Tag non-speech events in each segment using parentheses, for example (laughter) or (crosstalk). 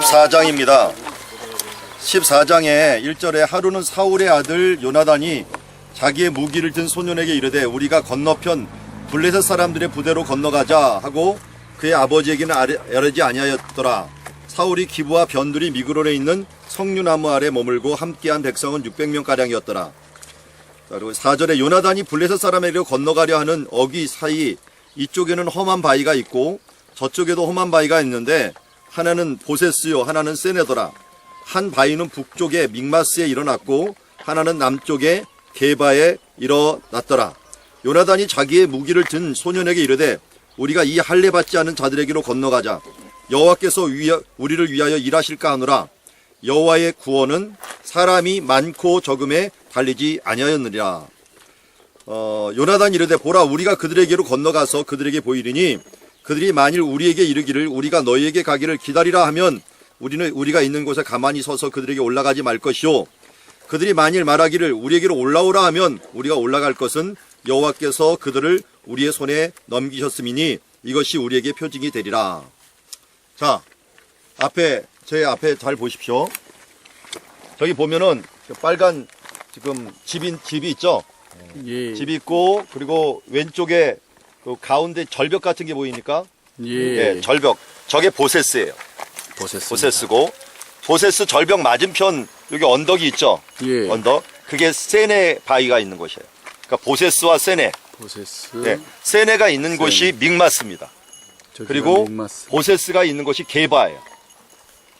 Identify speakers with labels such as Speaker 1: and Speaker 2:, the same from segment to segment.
Speaker 1: 14장입니다. 14장에 1절에 하루는 사울의 아들 요나단이 자기의 무기를 든 소년에게 이르되 우리가 건너편 블레셋 사람들의 부대로 건너가자 하고 그의 아버지에게는 아뢰- 아뢰지 아니하였더라. 사울이 기부와 변두리 미그롤에 있는 석류나무 아래 머물고 함께한 백성은 600명 가량이었더라. 그리고 4절에 요나단이 블레셋 사람에게로 건너가려 하는 어기 사이 이쪽에는 험한 바위가 있고 저쪽에도 험한 바위가 있는데 하나는 보세스요 하나는 세네더라. 한 바위는 북쪽에 믹마스에 일어났고 하나는 남쪽에 게바에 일어났더라. 요나단이 자기의 무기를 든 소년에게 이르되 우리가 이 할례 받지 않은 자들에게로 건너가자. 여호와께서 위하- 우리를 위하여 일하실까 하노라. 여호와의 구원은 사람이 많고 적음에 달리지 아니하였느니라. 어, 요나단 이르되 보라 우리가 그들에게로 건너가서 그들에게 보이리니 그들이 만일 우리에게 이르기를 우리가 너희에게 가기를 기다리라 하면 우리는 우리가 있는 곳에 가만히 서서 그들에게 올라가지 말 것이요 그들이 만일 말하기를 우리에게로 올라오라 하면 우리가 올라갈 것은 여호와께서 그들을 우리의 손에 넘기셨음이니 이것이 우리에게 표징이 되리라. 자, 앞에 제 앞에 잘 보십시오. 저기 보면은 그 빨간 지금 집인 집이 있죠.
Speaker 2: 예.
Speaker 1: 집이 있고 그리고 왼쪽에 그 가운데 절벽 같은 게 보이니까
Speaker 2: 예.
Speaker 1: 예, 절벽 저게 보세스예요.
Speaker 2: 보세스.
Speaker 1: 보세스고 보세스 절벽 맞은편 여기 언덕이 있죠.
Speaker 2: 예.
Speaker 1: 언덕 그게 세네 바위가 있는 곳이에요. 그러니까 보세스와 세네,
Speaker 2: 보세스.
Speaker 1: 네, 세네가 있는 곳이 믹마스입니다. 그리고
Speaker 2: 믹마스.
Speaker 1: 보세스가 있는 곳이 게바예요.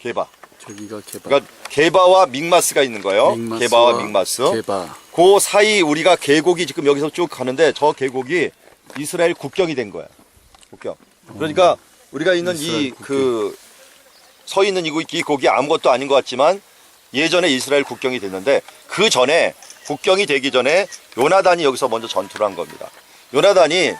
Speaker 1: 게바.
Speaker 2: 저기가 개바.
Speaker 1: 그러니까 게바와 믹마스가 있는 거예요.
Speaker 2: 믹마스와
Speaker 1: 게바와 믹마스.
Speaker 2: 개바.
Speaker 1: 그 사이 우리가 계곡이 지금 여기서 쭉 가는데 저 계곡이 이스라엘 국경이 된 거야. 국경. 그러니까 우리가 있는
Speaker 2: 이
Speaker 1: 그 서 있는 이 곡이 아무것도 아닌 것 같지만 예전에 이스라엘 국경이 됐는데 그 전에 국경이 되기 전에 요나단이 여기서 먼저 전투를 한 겁니다. 요나단이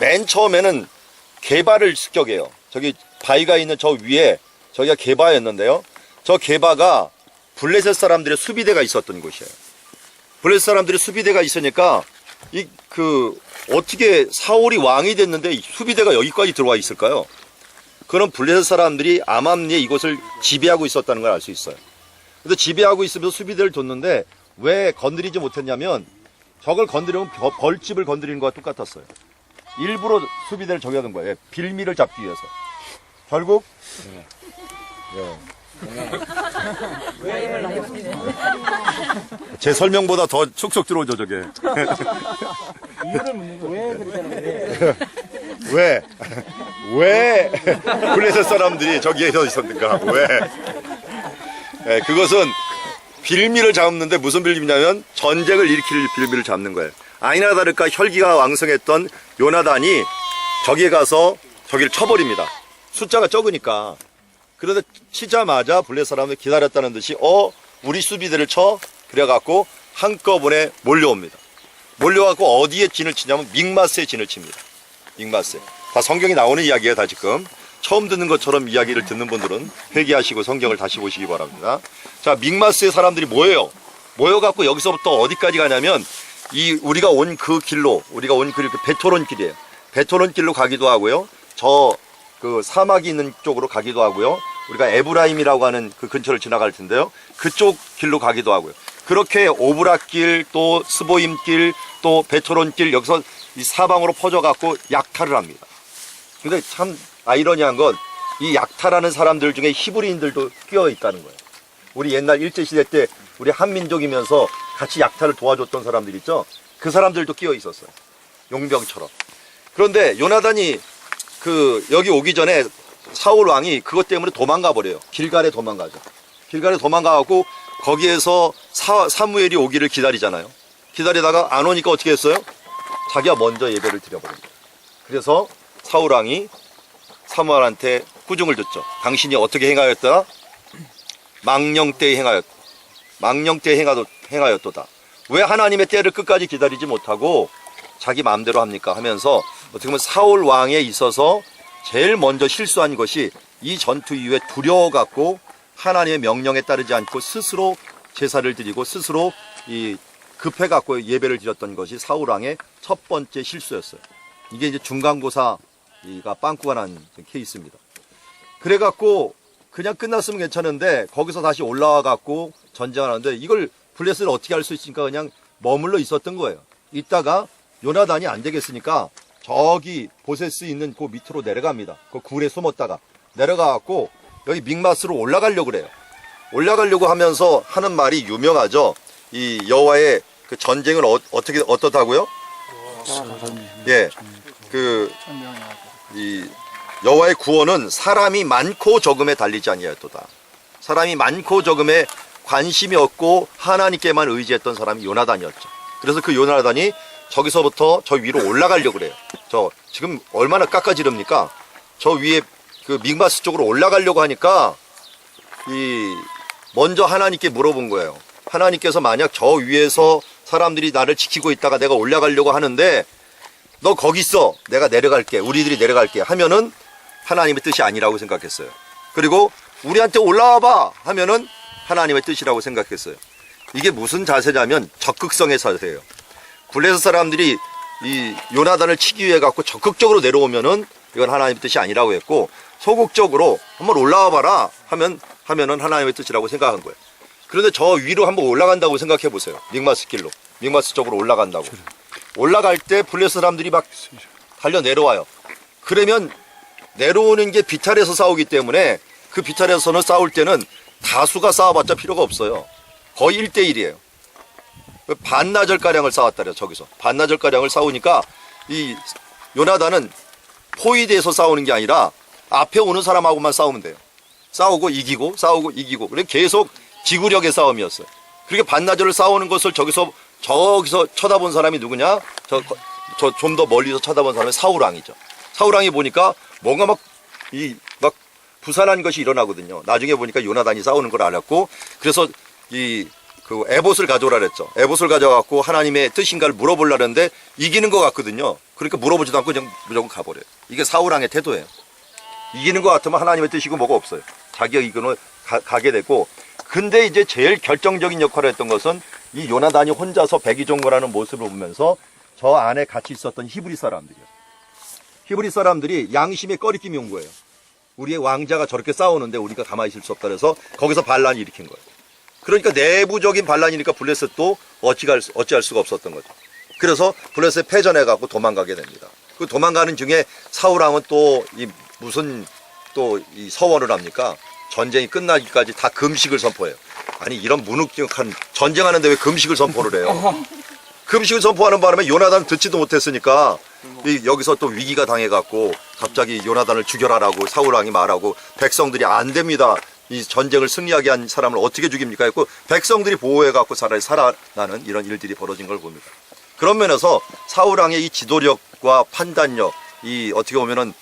Speaker 1: 맨 처음에는 개바를 습격해요. 저기 바위가 있는 저 위에 저기가 개바였는데요. 저 개바가 블레셋 사람들의 수비대가 있었던 곳이에요. 블레셋 사람들의 수비대가 있으니까 이 그 어떻게 사울이 왕이 됐는데 이 수비대가 여기까지 들어와 있을까요? 그런 블레셋 사람들이 아맘리에 이곳을 지배하고 있었다는 걸 알 수 있어요. 근데 지배하고 있으면서 수비대를 뒀는데 왜 건드리지 못했냐면 저걸 건드리면 벼- 벌집을 건드리는 거와 똑같았어요. 일부러 수비대를 하는 거예요. 빌미를 잡기 위해서. 결국 제 설명보다 더 촉촉 들어오죠 저게. 왜? 왜 블레셋 사람들이 저기에 서 있었는가? 왜? 예, 그것은 빌미를 잡는데 무슨 빌미냐면 전쟁을 일으킬 빌미를 잡는 거예요. 아니나 다를까 혈기가 왕성했던 요나단이 저기에 가서 저기를 쳐버립니다. 숫자가 적으니까. 그런데 치자마자 블레셋 사람을 기다렸다는 듯이 어 우리 수비대를 쳐 그래갖고 한꺼번에 몰려옵니다. 몰려갖고 어디에 진을 치냐면 믹마스에 진을 칩니다. 믹마스. 다 성경이 나오는 이야기예요, 다 지금. 처음 듣는 것처럼 이야기를 듣는 분들은 회개하시고 성경을 다시 보시기 바랍니다. 자, 믹마스의 사람들이 모여요. 모여갖고 여기서부터 어디까지 가냐면 이 우리가 온 그 길로 우리가 온 그 베토론 길이에요. 베토론 길로 가기도 하고요. 저 그 사막이 있는 쪽으로 가기도 하고요. 우리가 에브라임이라고 하는 그 근처를 지나갈 텐데요. 그쪽 길로 가기도 하고요. 그렇게 오브락길 또 스보임길 또 베토론길 여기서 이 사방으로 퍼져갖고 약탈을 합니다. 근데 참 아이러니한 건 이 약탈하는 사람들 중에 히브리인들도 끼어 있다는 거예요. 우리 옛날 일제시대 때 우리 한민족이면서 같이 약탈을 도와줬던 사람들 있죠? 그 사람들도 끼어 있었어요. 용병처럼. 그런데 요나단이 그 여기 오기 전에 사울 왕이 그것 때문에 도망가 버려요. 길갈에 도망가죠. 길갈에 도망가갖고 거기에서 사, 사무엘이 오기를 기다리잖아요. 기다리다가 안 오니까 어떻게 했어요? 자기가 먼저 예배를 드려버린 거예요. 그래서 사울 왕이 사무엘한테 후중을 듣죠. 당신이 어떻게 행하였더라? 망령 때 행하였, 망령 때 행하도, 행하였도다. 왜 하나님의 때를 끝까지 기다리지 못하고 자기 마음대로 합니까? 하면서 어떻게 보면 사울 왕에 있어서 제일 먼저 실수한 것이 이 전투 이후에 두려워 갖고 하나님의 명령에 따르지 않고 스스로 제사를 드리고 스스로 이 급해 갖고 예배를 드렸던 것이 사울 왕의 첫 번째 실수였어요. 이게 이제 중간고사가 빵꾸가 난 케이스입니다. 그래 갖고 그냥 끝났으면 괜찮은데 거기서 다시 올라와 갖고 전쟁하는데 이걸 블레셋을 어떻게 할 수 있으니까 그냥 머물러 있었던 거예요. 있다가 요나단이 안 되겠으니까 저기 보세스 있는 그 밑으로 내려갑니다. 그 굴에 숨었다가 내려가 갖고 여기 믹마스로 올라가려고 그래요. 올라가려고 하면서 하는 말이 유명하죠. 이 여호와의 그 전쟁은 어, 어떻게 어떻다고요? 예. 그 이 여호와의 구원은 사람이 많고 적음에 달리지 아니하였도다. 사람이 많고 적음에 관심이 없고 하나님께만 의지했던 사람이 요나단이었죠. 그래서 그 요나단이 저기서부터 저 위로 올라가려고 그래요. 저 지금 얼마나 깎아지릅니까? 저 위에 그 믹마스 쪽으로 올라가려고 하니까 이 먼저 하나님께 물어본 거예요. 하나님께서 만약 저 위에서 사람들이 나를 지키고 있다가 내가 올라가려고 하는데 너 거기 있어. 내가 내려갈게. 우리들이 내려갈게. 하면은 하나님의 뜻이 아니라고 생각했어요. 그리고 우리한테 올라와 봐. 하면은 하나님의 뜻이라고 생각했어요. 이게 무슨 자세냐면 적극성의 자세예요. 블레셋 사람들이 이 요나단을 치기 위해 갖고 적극적으로 내려오면은 이건 하나님의 뜻이 아니라고 했고 소극적으로 한번 올라와 봐라 하면 하면은 하나님의 뜻이라고 생각한 거예요. 그런데 저 위로 한번 올라간다고 생각해 보세요. 믹마스 길로. 믹마스 쪽으로 올라간다고. 올라갈 때 블레셋 사람들이 막 달려 내려와요. 그러면 내려오는 게 비탈에서 싸우기 때문에 그 비탈에서는 싸울 때는 다수가 싸워봤자 필요가 없어요. 거의 1대1이에요. 반나절가량을 싸웠다래요, 저기서. 반나절가량을 싸우니까 이 요나단은 포위대에서 싸우는 게 아니라 앞에 오는 사람하고만 싸우면 돼요. 싸우고 이기고 싸우고 이기고 그래 계속 지구력의 싸움이었어요. 그렇게 반나절을 싸우는 것을 저기서 저기서 쳐다본 사람이 누구냐? 저 저 좀 더 멀리서 쳐다본 사람이 사우랑이죠. 사우랑이 보니까 뭔가 막 이막 부산한 것이 일어나거든요. 나중에 보니까 요나단이 싸우는 걸 알았고 그래서 이 그 에봇을 가져오라 그랬죠. 에봇을 가져갖고 하나님의 뜻인가를 물어보려는데 이기는 것 같거든요. 그러니까 물어보지도 않고 그냥 무조건 가버려요. 이게 사우랑의 태도예요. 이기는 것 같으면 하나님의 뜻이고 뭐가 없어요. 자기가 이기는 가, 게 되고 근데 이제 제일 결정적인 역할을 했던 것은 이 요나단이 혼자서 백이종거라는 모습을 보면서 저 안에 같이 있었던 히브리 사람들이요. 히브리 사람들이 양심의 꺼리낌이 온 거예요. 우리의 왕자가 저렇게 싸우는데 우리가 가만히 있을 수 없다 그래서 거기서 반란을 일으킨 거예요. 그러니까 내부적인 반란이니까 블레셋도 어찌할, 수- 어찌할 수가 없었던 거죠. 그래서 블레셋 패전해 갖고 도망가게 됩니다. 그 도망가는 중에 사우랑은 또 이 무슨 또 이 서원을 합니까? 전쟁이 끝나기까지 다 금식을 선포해요. 아니 이런 무능력한 전쟁하는데 왜 금식을 선포를 해요? 금식을 선포하는 바람에 요나단 듣지도 못했으니까 이 여기서 또 위기가 당해갖고 갑자기 요나단을 죽여라라고 사울왕이 말하고 백성들이 안 됩니다. 이 전쟁을 승리하게 한 사람을 어떻게 죽입니까? 했고 백성들이 보호해갖고 살아, 살아나는 이런 일들이 벌어진 걸 봅니다. 그런 면에서 사울왕의 이 지도력과 판단력, 이 어떻게 보면은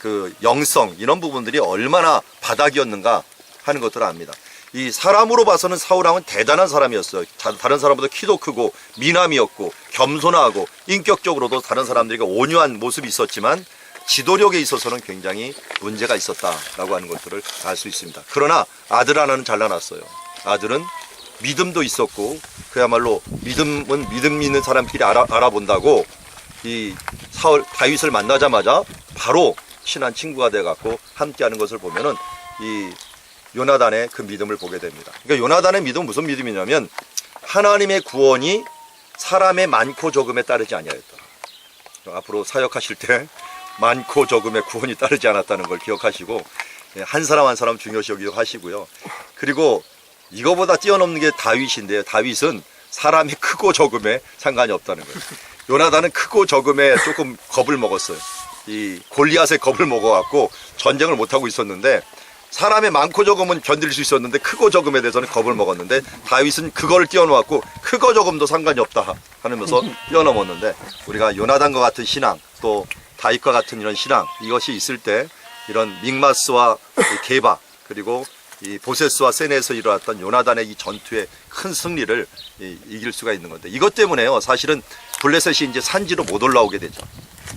Speaker 1: 그 영성 이런 부분들이 얼마나 바닥이었는가 하는 것들을 압니다. 이 사람으로 봐서는 사울왕은 대단한 사람이었어요. 다- 다른 사람보다 키도 크고 미남이었고 겸손하고 인격적으로도 다른 사람들에게 온유한 모습이 있었지만 지도력에 있어서는 굉장히 문제가 있었다라고 하는 것들을 알 수 있습니다. 그러나 아들 하나는 잘라놨어요. 아들은 믿음도 있었고 그야말로 믿음은 믿음 있는 사람끼리 알아, 알아본다고 이 사울 다윗을 만나자마자 바로 친한 친구가 돼 갖고 함께하는 것을 보면은 이 요나단의 그 믿음을 보게 됩니다. 그러니까 요나단의 믿음은 무슨 믿음이냐면 하나님의 구원이 사람의 많고 적음에 따르지 아니하였다. 앞으로 사역하실 때 (laughs) 많고 적음의 구원이 따르지 않았다는 걸 기억하시고 예, 한 사람 한 사람 중요시 여기도 하시고요. 그리고 이거보다 뛰어넘는 게 다윗인데요. 다윗은 사람이 크고 적음에 상관이 없다는 거예요. 요나단은 크고 적음에 조금 겁을 먹었어요. 이 골리앗의 겁을 먹어갖고 전쟁을 못 하고 있었는데 사람의 많고 적음은 견딜 수 있었는데 크고 적음에 대해서는 겁을 먹었는데 다윗은 그걸 뛰어넘었고 크고 적음도 상관이 없다 하면서 뛰어넘었는데 우리가 요나단과 같은 신앙 또 다윗과 같은 이런 신앙 이것이 있을 때 이런 믹마스와 이 게바 그리고 이 보세스와 세네에서 일어났던 요나단의 이 전투의 큰 승리를 이- 이길 수가 있는 건데 이것 때문에요. 사실은 블레셋이 이제 산지로 못 올라오게 되죠.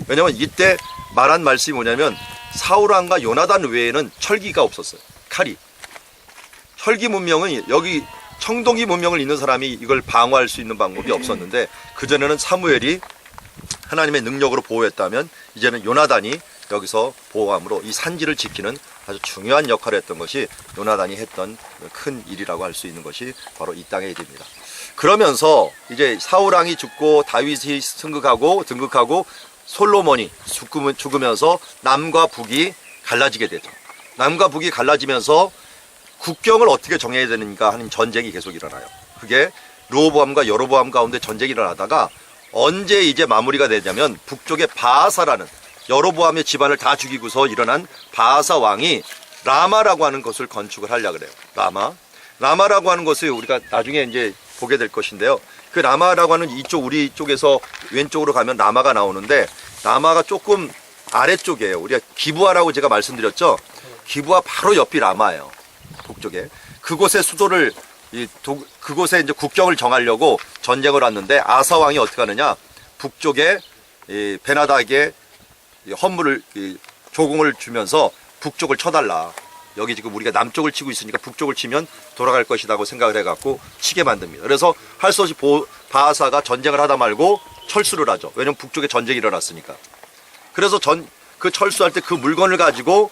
Speaker 1: 왜냐면 이때 말한 말씀이 뭐냐면 사울왕과 요나단 외에는 철기가 없었어요. 칼이. 혈기 문명은 여기 청동기 문명을 있는 사람이 이걸 방어할 수 있는 방법이 없었는데 그전에는 사무엘이 하나님의 능력으로 보호했다면 이제는 요나단이 여기서 보호함으로 이 산지를 지키는 아주 중요한 역할을 했던 것이 요나단이 했던 큰 일이라고 할 수 있는 것이 바로 이 땅의 일입니다. 그러면서 이제 사울왕이 죽고 다윗이 승극하고 등극하고 솔로몬이 죽으면- 죽으면서 남과 북이 갈라지게 되죠. 남과 북이 갈라지면서 국경을 어떻게 정해야 되는가 하는 전쟁이 계속 일어나요. 그게 르호보암과 여로보암 가운데 전쟁이 일어나다가 언제 이제 마무리가 되냐면 북쪽에 바하사라는 여로보암의 집안을 다 죽이고서 일어난 바하사 왕이 라마라고 하는 것을 건축을 하려 그래요. 라마. 라마라고 하는 것을 우리가 나중에 이제 보게 될 것인데요. 그 라마라고 하는 이쪽 우리 쪽에서 왼쪽으로 가면 라마가 나오는데 라마가 조금 아래쪽이에요. 우리가 기부하라고 제가 말씀드렸죠. 기부하 바로 옆이 라마예요. 북쪽에 그곳의 수도를 이 도- 그곳에 이제 국경을 정하려고 전쟁을 왔는데 아사 왕이 어떻게 하느냐 북쪽에 이 베나닥에 이 헌물을 이 조공을 주면서 북쪽을 쳐달라. 여기 지금 우리가 남쪽을 치고 있으니까 북쪽을 치면 돌아갈 것이라고 생각을 해갖고 치게 만듭니다. 그래서 할 수 없이 보- 바하사가 전쟁을 하다 말고 철수를 하죠. 왜냐면 북쪽에 전쟁이 일어났으니까. 그래서 전 그 철수할 때 그 물건을 가지고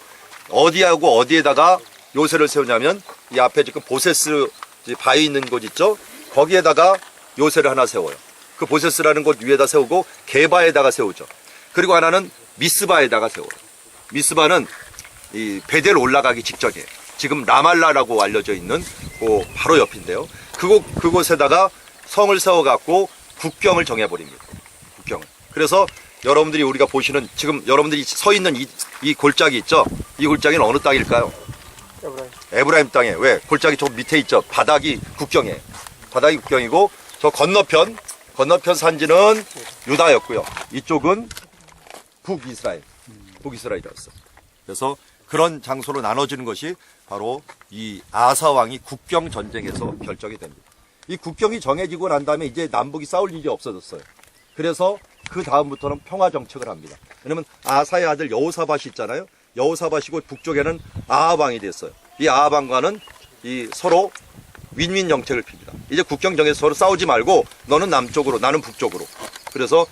Speaker 1: 어디하고 어디에다가 요새를 세우냐면 이 앞에 지금 보세스 바위 있는 곳 있죠? 거기에다가 요새를 하나 세워요. 그 보세스라는 곳 위에다 세우고 게바에다가 세우죠. 그리고 하나는 미스바에다가 세워요. 미스바는 이 베델 올라가기 직전이에요. 지금 라말라라고 알려져 있는 그 바로 옆인데요. 그곳 그곳에다가 성을 세워 갖고 국경을 정해 버립니다. 국경을. 그래서 여러분들이 우리가 보시는 지금 여러분들이 서 있는 이, 이 골짜기 있죠? 이 골짜기는 어느 땅일까요? 에브라임 땅에 왜 골짜기 저 밑에 있죠? 바닥이 국경이에요. 바닥이 국경이고 저 건너편 건너편 산지는 유다였고요. 이쪽은 북이스라엘, 북이스라엘이었어. 그래서 그런 장소로 나눠지는 것이 바로 이 아사 왕이 국경 전쟁에서 결정이 됩니다. 이 국경이 정해지고 난 다음에 이제 남북이 싸울 일이 없어졌어요. 그래서 그 다음부터는 평화 정책을 합니다. 왜냐면 아사의 아들 여호사밭이 있잖아요. 여호사밭이고 북쪽에는 아합 왕이 됐어요. 이 아합 왕과는 이 서로 윈윈 정책을 핍니다. 이제 국경 정에서 서로 싸우지 말고 너는 남쪽으로 나는 북쪽으로. 그래서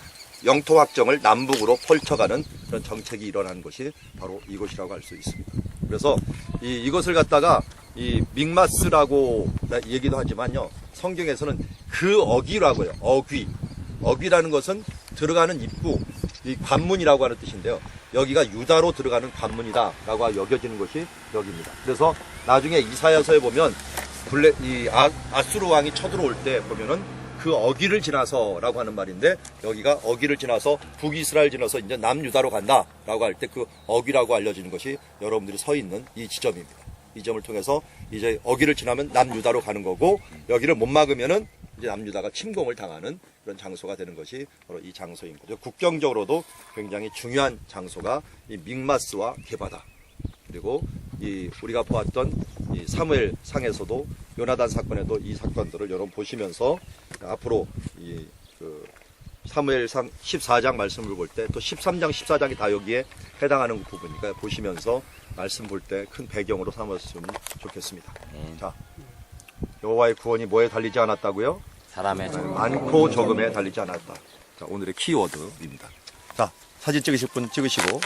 Speaker 1: 영토 확정을 남북으로 펼쳐가는 그런 정책이 일어난 것이 바로 이곳이라고 할 수 있습니다. 그래서 이, 이것을 갖다가 이 믹마스라고 얘기도 하지만요. 성경에서는 그 어귀라고 해요. 어귀. 어귀라는 것은 들어가는 입구, 이 관문이라고 하는 뜻인데요. 여기가 유다로 들어가는 관문이다라고 여겨지는 것이 여기입니다. 그래서 나중에 이사야서에 보면 블레, 이 아, 아수르 왕이 쳐들어올 때 보면은 그 어귀를 지나서라고 하는 말인데 여기가 어귀를 지나서 북이스라엘 지나서 이제 남유다로 간다라고 할 때 그 어귀라고 알려지는 것이 여러분들이 서 있는 이 지점입니다. 이 점을 통해서 이제 어귀를 지나면 남유다로 가는 거고 여기를 못 막으면은 이제 남유다가 침공을 당하는 그런 장소가 되는 것이 바로 이 장소인 거죠. 국경적으로도 굉장히 중요한 장소가 이 믹마스와 게바다. 그리고 이 우리가 보았던 이 사무엘 상에서도 요나단 사건에도 이 사건들을 여러분 보시면서 앞으로 이 그 사무엘상 14장 말씀을 볼 때 또 13장 14장이 다 여기에 해당하는 부분이니까 보시면서 말씀 볼 때 큰 배경으로 삼았으면 좋겠습니다. 자, 여호와의 구원이 뭐에 달리지 않았다고요?
Speaker 3: 사람의 정
Speaker 1: 많고 적음에 달리지 않았다. 자, 오늘의 키워드입니다. 자, 사진 찍으실 분 찍으시고